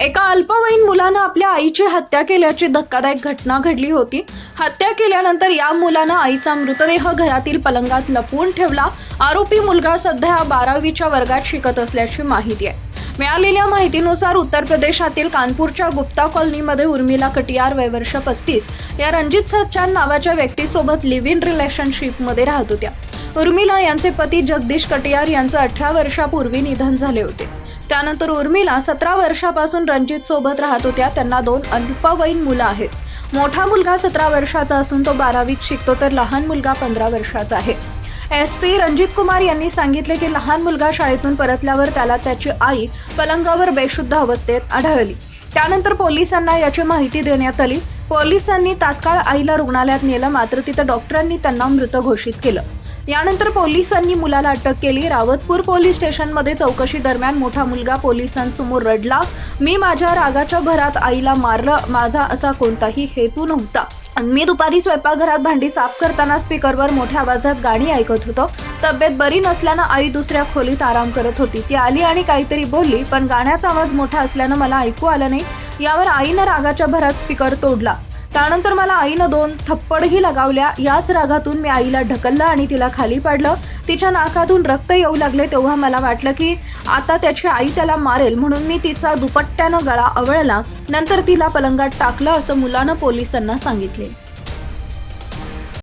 एका अल्पवयीन मुलानं आपल्या आईची हत्या केल्याची धक्कादायक घटना घडली होती. हत्या केल्यानंतर या मुलानं आईचा मृतदेह घरातील पलंगात लपवून ठेवला. आरोपी मुलगा सध्या बारावीच्या वर्गात शिकत असल्याची माहिती आहे. मिळालेल्या माहितीनुसार उत्तर प्रदेशातील कानपूरच्या गुप्ता कॉलनीमध्ये उर्मिला कटियार वयवर्ष पस्तीस या रणजित सच्चान नावाच्या व्यक्तीसोबत लिव्ह इन रिलेशनशिपमध्ये राहत होत्या. उर्मिला यांचे पती जगदीश कटियार यांचं अठरा वर्षापूर्वी निधन झाले होते. त्यानंतर उर्मिला सतरा वर्षापासून रणजित सोबत राहत होत्या. त्यांना दोन अल्पवयीन मुलं आहेत. मोठा मुलगा सतरा वर्षाचा असून तो बारावीत शिकतो तर लहान मुलगा पंधरा वर्षाचा आहे. एस पी रणजित कुमार यांनी सांगितले की लहान मुलगा शाळेतून परतल्यावर त्याला त्याची आई पलंगावर बेशुद्ध अवस्थेत आढळली. त्यानंतर पोलिसांना याची माहिती देण्यात आली. पोलिसांनी तात्काळ आईला रुग्णालयात नेलं मात्र तिथं डॉक्टरांनी त्यांना मृत घोषित केलं. यानंतर पोलिसांनी मुलाला अटक केली. रावतपूर पोलीस स्टेशनमध्ये चौकशी दरम्यान मोठा मुलगा पोलिसांसमोर रडला. मी माझ्या रागाच्या भरात आईला मारलं. माझा असा कोणताही हेतू नव्हता. मी दुपारी स्वयंपाकघरात भांडी साफ करताना स्पीकरवर मोठ्या आवाजात गाणी ऐकत होतो. तब्येत बरी नसल्यानं आई दुसऱ्या खोलीत आराम करत होती. ती आली आणि काहीतरी बोलली पण गाण्याचा आवाज मोठा असल्यानं मला ऐकू आलं नाही. यावर आईनं रागाच्या भरात स्पीकर तोडला. त्यानंतर मला आईनं दोन थप्पडही लगावल्या. याच रागातून मी आईला ढकललं आणि तिला खाली पाडलं. तिच्या नाकातून रक्त येऊ लागले तेव्हा मला वाटलं की आता त्याची आई त्याला मारेल. म्हणून मी तिचा दुपट्ट्यानं गळा आवळला. नंतर तिला पलंगात टाकलं असं मुलानं पोलिसांना सांगितले.